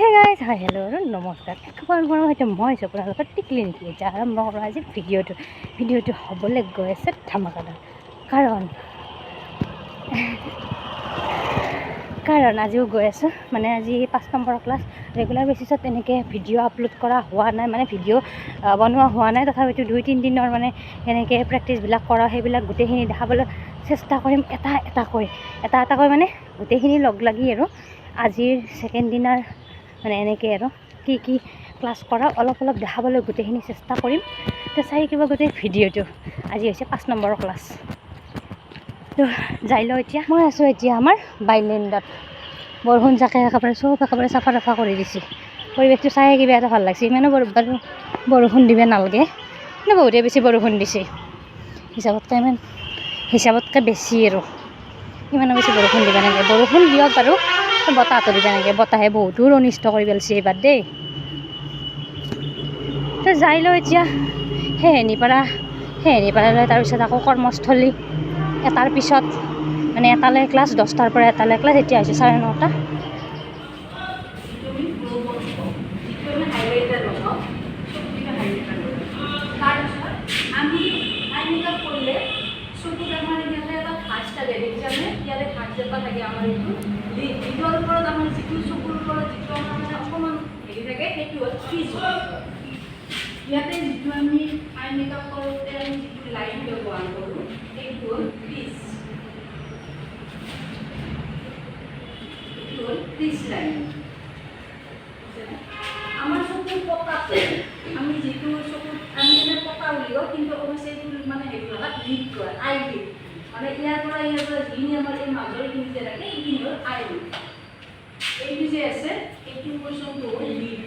Hey guys hi hello' আৰু নমস্কাৰ একবাৰ মোৰ সৈতে মই আপোনালোকৰ টিকলি নেকি এতিয়া আৰম্ভ কৰোঁ আজি ভিডিঅ'টো ভিডিঅ'টো হ'বলৈ গৈ আছে ধামাকাদাৰ কাৰণ কাৰণ আজিও গৈ আছোঁ। মানে আজি পাঁচ নম্বৰৰ ক্লাছ ৰেগুলাৰ বেচিছত এনেকৈ ভিডিঅ' আপলোড কৰা হোৱা নাই মানে ভিডিঅ' বনোৱা হোৱা নাই। তথাপিতো দুই তিনিদিনৰ মানে এনেকৈ প্ৰেক্টিচবিলাক কৰা সেইবিলাক গোটেইখিনি দেখাবলৈ চেষ্টা কৰিম। এটা এটাকৈ এটা এটাকৈ মানে গোটেইখিনি লগ লাগি আৰু আজিৰ ছেকেণ্ড দিনাৰ মানে এনেকৈ আৰু কি কি ক্লাছ কৰা, অলপ অলপ দেখাবলৈ গোটেইখিনি চেষ্টা কৰিম। তো চাই কিবা গোটেই ভিডিঅ'টো। আজি হৈছে পাঁচ নম্বৰৰ ক্লাছ তো, যাই লওঁ এতিয়া। মই আছোঁ এতিয়া আমাৰ বাইলেণ্ডত বৰষুণ জাকে একেবাৰে, চব একেবাৰে চাফা তাফা কৰি দিছে। পৰিৱেশটো চাই কিবা এটা ভালো লাগিছে। ইমানো বৰ, বাৰু, বৰষুণ দিব নালাগে। কিন্তু বহুতেই বেছি বৰষুণ দিছে। হিচাপতকৈ ইমান, হিচাপতকৈ বেছি আৰু। ইমানো বেছি বৰষুণ দিব নালাগে। বৰষুণ দিয়ক বাৰু। বতাহটো দিব নালাগে বতাহে বহুতো অনিষ্ট কৰি পেলাইছে এইবাৰ দেই। তো যাই লওঁ এতিয়া সেহেনিপাৰা সেহেনিপাৰালৈ তাৰপিছত আকৌ কৰ্মস্থলী। এটাৰ পিছত মানে এটালৈ ক্লাছ দহটাৰ পৰা এটালৈ ক্লাছ এতিয়া হৈছে চাৰে নটা। আমি লিডৰ ওপৰত আমাৰ যিটো চকুৰ ওপৰত যিটো আমাৰ মানে অকণমান হেৰি থাকে, সেইটো হ'ল ফিজ ইয়াতে যিটো আমি আই মেকআপ কৰোঁতে আমি যিটো লাইন ব্যৱহাৰ কৰোঁ, সেইটো হ'ল ফিজ এইটো হ'ল ফিজ লাইন আমাৰ চকুৰ পতাটো আমি যিটো চকুত, আমি এনে পতা উলিয়াওঁ কিন্তু অৱশ্যে এইটো মানে হেৰি ভাষাত লিড কয় আই লিড মানে ইয়াৰ পৰা ইয়াৰ যিখিনি আমাৰ এই মাজৰ এইখিনি যে থাকে এইখিনি হ'ল আই লিড এইটো যে আছে এইটো কুৱেশ্যনটো হ'ল লিড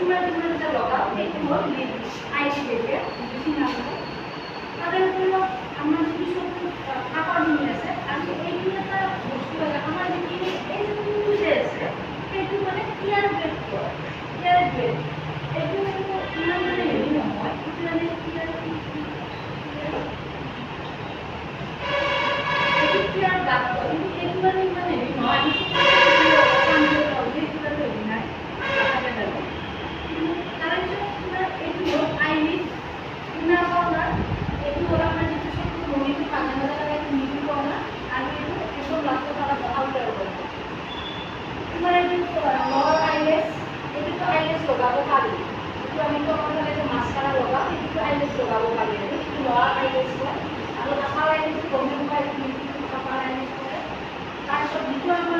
আমি তোমরা যেটা লগাও দেখতে লগাওঁ আইসি দেখে তাদের উপৰিও আমাৰ যিটো চকুৰ কাপৰখিনি আছে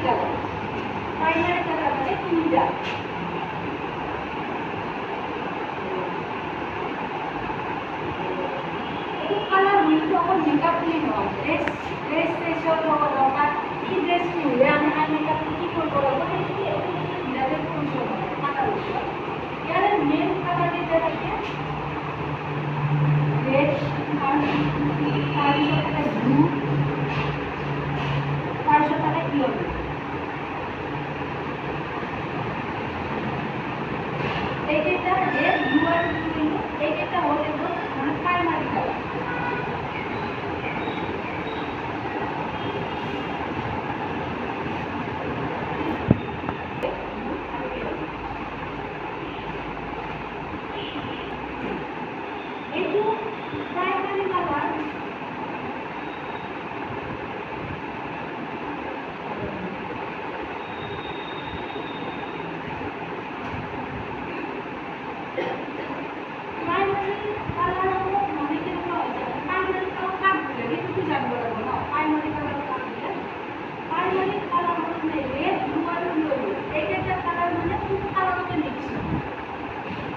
কালার প্রাইমারি কালার মানে দরকার কি ড্রেস কিনলে আমি আর মেকআপ কি করব মানে কি যাদের প্রয়োজন কালার ইয়ার মেন কালার যেটা থাকে রেড তারপর একটা ব্লু তারপর একটা ইয়েলো এই যেটা রেড ব্লু আর গ্রিন এই যেটা হলে মানে প্রাইমারি কালার এইটো প্রাইমারি কালার প্রাইমারি কালার হলো মানে কেনেকুৱা হৈছে প্রাইমারি কালার কাক দিলে সেইটো জানিব লাগিব ন প্রাইমারি কালার কাক দিলে প্রাইমারি কালার মানে রেড ব্লু আৰু ইয়েলো এইকেইটা কালার মানে কোন কালারতে মিক্স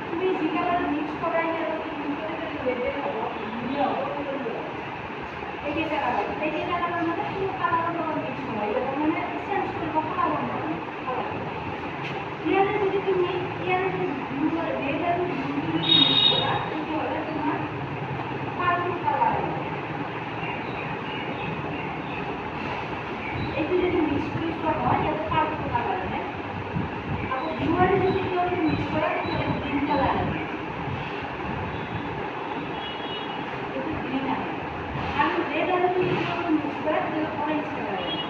তুমি যি কালার মিক্স কৰাই আৰু ৰেডে হ'ব ব্লু হ'ব yellow হ'ব। এইকেইটা কালার এইকেইটা কালার মানে কোন কালাৰৰ লগত মিক্স নহয় ইয়াতে মানে চেঞ্জ কৰিব সলাব নোৱাৰি কালাৰ ইয়াৰে যদি তুমি ইয়াৰে যদি ব্লু আৰু ৰেড আৰু ব্লু যদি মিক্স কৰা তেতিয়াহ'লে তোমাৰ পাৰ্পল কালাৰ আহিব এইটো যদি মিক্স কৰি চোৱা হয় ইয়াতে পাৰ্পল কালাৰ আহে আকৌ ব্লু আৰু যদি যদি মিক্স কৰা তেতিয়াহ'লে গ্ৰীণ কালাৰ আহে এইটো গ্ৰীণ আহে আৰু ৰেড আৰু যদি মিক্স কৰা তেতিয়াহ'লে অৰেঞ্জ কালাৰ আহে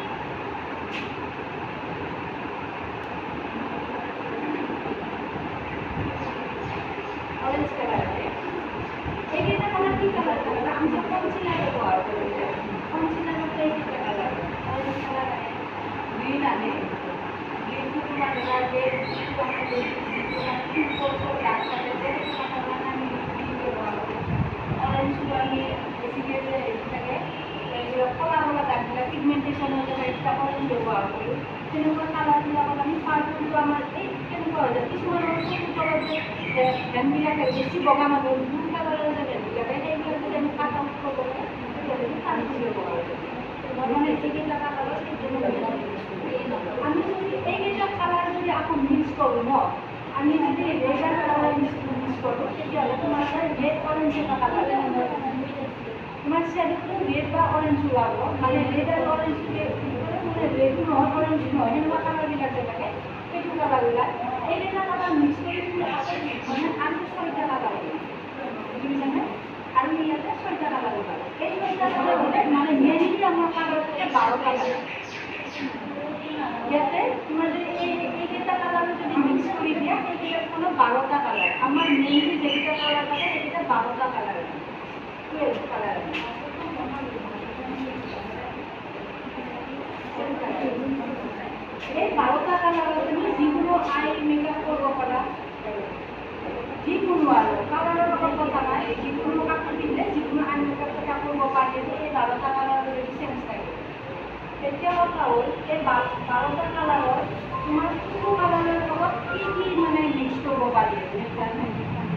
অরেঞ্জ কালার আছে এইকেইটা কালার কি কালার কালার আমি যে কনসিলার ব্যবহার করি কনসিলার মধ্যে এইকেইটা কালার অরেঞ্জ কালার আনে গ্রিন আনে গ্রিন তোমার রেড তোমার তোমার পিঙ্ক সব ডার্ক কালার যে কালার আমি গ্রিন ব্যবহার করি অরেঞ্জগুলো আমি বেসিক্যালি এটাকে এগুলো কলা কলা দাগগুলো পিগমেন্টেশন পারে এটা ব্যবহার করি তেনেকুৱা কালাৰবিলাকত আমি পাৰ্পলটো আমাৰ এই কেনেকুৱা হৈ যায় কিছুমান তলত যে ভেনবিলাক বেছি বগা মানুহ ব্লু কালাৰৰ যে ভেনবিলাক সেইবিলাক যদি আমি কাট কৰিব লাগে তেতিয়াহ'লে আমি পাৰ্পল ব্যৱহাৰ কৰোঁ মই মানে এইকেইটা কালাৰত আমি যদি এইকেইটা কালাৰ যদি আকৌ মিক্স কৰোঁ ন আমি যদি ৰেড আৰু অৰেঞ্জ মিক্স কৰোঁ তেতিয়াহ'লে তোমাৰ ৰেড অৰেঞ্জ এটা কালাৰ তোমাৰ শ্বেডটো ৰেড বা অৰেঞ্জ ওলাব মানে ৰেড আৰু অৰেঞ্জ নহয় অৰেঞ্জ নহয় কালাৰবিলাক যে থাকে সেইটো কালাৰ ওলায় এইকেইটা কালাৰ মিক্স তুমি আকৌ মানে আৰু ছয়টা ছয়টা ওলাব এই মানে মেইনলি আমাৰ কালাৰ থাকে তোমাৰ যদি এই এইকেইটা কালাৰ যদি মিক্স কৰি দিয়া সেইকেইটাত কোনো বাৰটা কালাৰ আমাৰ মেইনলি যেকেইটা কালাৰ থাকে সেইকেইটা বাৰটা কালাৰ টুৱেলভ কালাৰ এই বাৰটা কালাৰত তুমি যিকোনো আই মেকআপ কৰিব পাৰা যিকোনো আৰু কালাৰৰ লগত কথা নাই যিকোনো কাপোৰ পিন্ধিলে যিকোনো আই মেকআপ এটা কৰিব পাৰি এই বাৰটা কালাৰৰ চেঞ্জ থাকে। এতিয়া কথা হ'ল এই বাৰ বাৰটা কালাৰৰ তোমাৰ কোনটো কালাৰৰ লগত কি কি মানে মিক্স কৰিব পাৰি?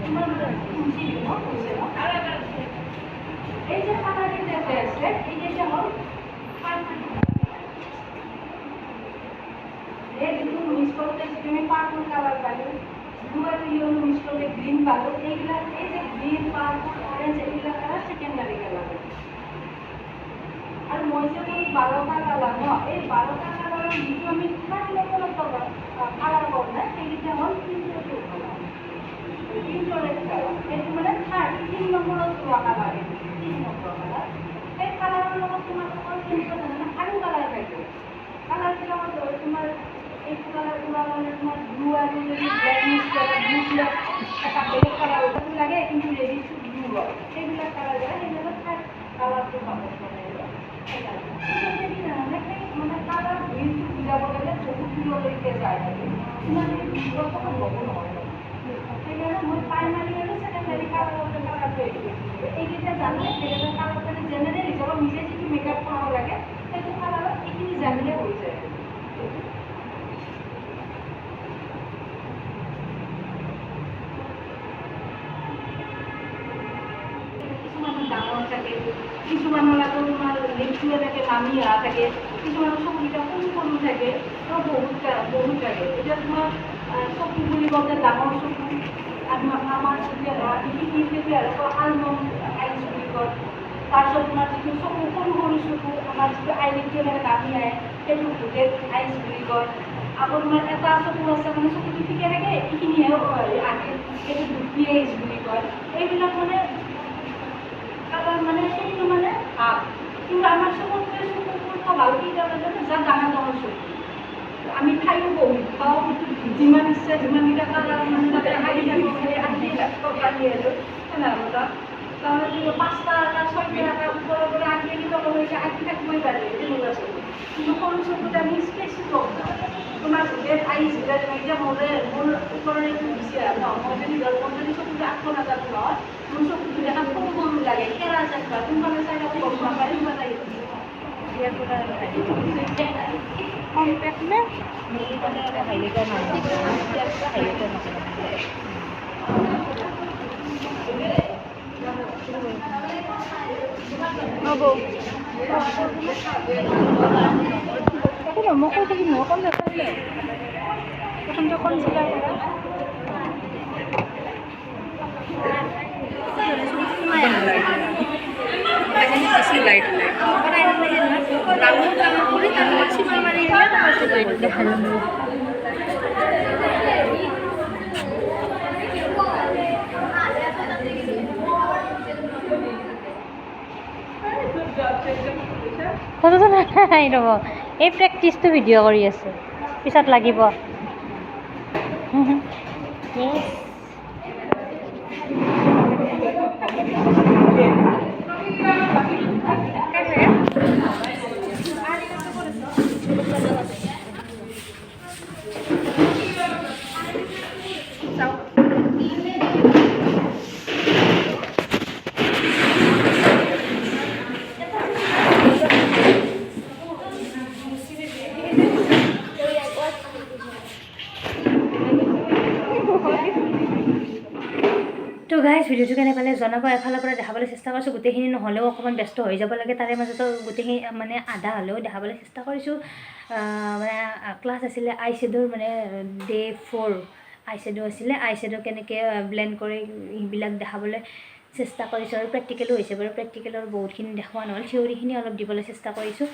তোমাৰ বুজি ন কৈছে ন এই যে কালাৰ কেইটা যে আছে এইকেইটা হ'ল এই দুটো মিক্স করতে তুমি পার্পল কালার পাবে ব্লু আর ইয়েলো মিক্স করলে গ্রিন পাবো এইগুলা, এই যে গ্রিন পার্পল অরেঞ্জ এইগুলা কালার সেকেন্ডারি কালার আর মই যে কলো বারোটা কালার ন এই বারোটা কালারের যিটো আমি কিমান লেভেলত কালার কৰোঁ না সেইকেইটা হ'ল তিনিটা কালাৰ তিনিটা কালাৰ সেইটো মানে থাৰ্ড তিনি নম্বৰত পোৱা কালাৰ তিনি নম্বৰ কালাৰ সেই কালাৰৰ লগত তোমালোকৰ কেনেকুৱা জানানে আৰু কালাৰ পাইছোঁ কালাৰবিলাকত তোমাৰ তোমাৰ মানে তোমাৰ ব্লু আৰু যদি ব্লেক মিক্স ব্লু ব্লেক এটা বেলেগ কালাৰ লাগে কিন্তু টু ব্লু গ'ল সেইবিলাক কালাৰ যায় সেইবিলাক খাই কালাৰটো পাব মানে মানে কালাৰ গ্ৰীণটো বুজাব গ'লে বহুত দূৰলৈকে যায় মানে ছেকেণ্ডাৰী কালাৰতে কালাৰটো হেৰি কৰিছিলোঁ এইকেইটা জানিলে সেইকেইটা কালাৰ মানে জেনেৰেল হিচাপত নিজে যিটো মেকআপ কৰাব লাগে সেইটো কালাৰত এইখিনি জানিলে হৈ যায় তোমাৰ লিপটো এনেকৈ নামি অহা থাকে কিছুমানৰ চকুকেইটা সৰু সৰু থাকে আৰু বহুত থাকে এতিয়া তোমাৰ চকু বুলি কওঁতে ডাঙৰ চকু আমাৰ যেতিয়া এইখিনি তেতিয়া আলমণ্ড আইচ বুলি কয় তাৰপিছত তোমাৰ যিটো চকু সৰু সৰু চকু আমাৰ যিটো আইলিটটো এনেকৈ নামি আহে সেইটো ভোটেড আইচ বুলি কয় আকৌ তোমাৰ এটা চকু আছে মানে চকুটো ঠিকে থাকে এইখিনিহে আহে সেইটো দুখী আইচ বুলি কয় এইবিলাক মানে কালাৰ মানে চকুটো মানে ভালো কিন্তু আমাৰ চকুতকৈ চকুটো ভালো কি কাৰণে যাৰ ডাঙৰ ডাঙৰ চকু আমি ঠাইও বহুত পাওঁ যিমান ইচ্ছা যিমানকেইটা কালাৰ মানে তাতে আহি থাকোঁ আহি টকা দিয়ে আৰু সেনেকুৱা তাৰমানে পাঁচটা এটা ছয়টা এটা ওপৰৰ পৰা আহি আহি তললৈকে আহি থাকিবই পাৰে তেনেকুৱা চকু কিন্তু সৰু চকুত আমি স্পেচটো কম তোমাৰ গোটেই আহি যিটা এতিয়া মোৰে মোৰ ওপৰৰে দিছে আৰু ন মই যদি মই যদি চকুটো আঁকিব নাজানো নহয় মোৰ চকুটো দেখা সৰু সৰু লাগে কেৰা যেন বা কোনফালে চাই থাকোঁ গম নাপায় সিমান আহি ইয়াৰ পৰা কম্পেক্ট নে হ'ব একো নহয় মই কৈ থাকিম মই কম নাথাকিলে প্ৰথমতে কনচিলাৰ কৰা বেছি লাইট ফটোটো নাই ৰ'ব এই প্ৰেক্টিচটো ভিডিঅ' কৰি আছে। পিছত লাগিব। তো গাইজ ভিডিঅ'টো কেনে পালে জনাব, এফালৰ পৰা দেখাবলৈ চেষ্টা কৰিছোঁ। গোটেইখিনি নহ'লেও অকণমান ব্যস্ত হৈ যাব লাগে। তাৰে মাজতো গোটেইখিনি মানে আধা হ'লেও দেখাবলৈ চেষ্টা কৰিছোঁ। মানে ক্লাছ আছিলে আই শ্বেড'ৰ মানে ডে ফ'ৰ আই শ্বেড' আছিলে। আই শ্বেড' কেনেকৈ ব্লেণ্ড কৰে সেইবিলাক দেখাবলৈ চেষ্টা কৰিছোঁ আৰু প্ৰেক্টিকেলো হৈছে বাৰু। প্ৰেক্টিকেলৰ বহুতখিনি দেখুওৱা নহ'ল। থিয়ৰিখিনি অলপ দিবলৈ চেষ্টা কৰিছোঁ।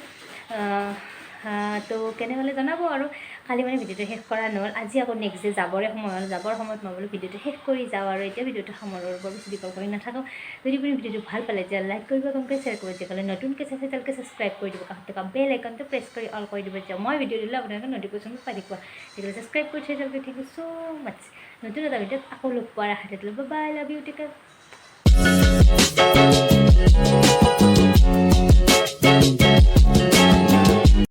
তো কেনে হ'লে জনাব আৰু। কালি মানে ভিডিঅ'টো শেষ কৰা নহ'ল। আজি আকৌ নেক্সট ডে যাবৰে সময় হ'ল। যাবৰ সময়ত মই বোলো ভিডিঅ'টো শেষ কৰি যাওঁ আৰু এতিয়া ভিডিঅ'টো সামৰোঁ বৰ বেছি দীঘল কৰি নাথাকোঁ। যদি আপুনি ভিডিঅ'টো ভালো পালে তেতিয়া লাইক কৰিব কমকৈ শ্বেয়াৰ কৰিব তেতিয়াহ'লে নতুনকৈ চাইছে তেওঁলোকে ছাবস্ক্ৰাইব কৰি দিব। কাষত থকা বেল আইকনটো প্ৰেছ কৰি অল কৰি দিব। তেতিয়া মই ভিডিঅ' দিলে, আপোনালোকে নটিফিকেশ্যন পাই থাকিব। তেতিয়াহ'লে ছাবস্ক্ৰাইব কৰি থৈ যাওক থেংক ইউ ছ' মাছ নতুন এটা ভিডিঅ'ত আকৌ লগ পোৱাৰ আশা থাকিলে। By love you take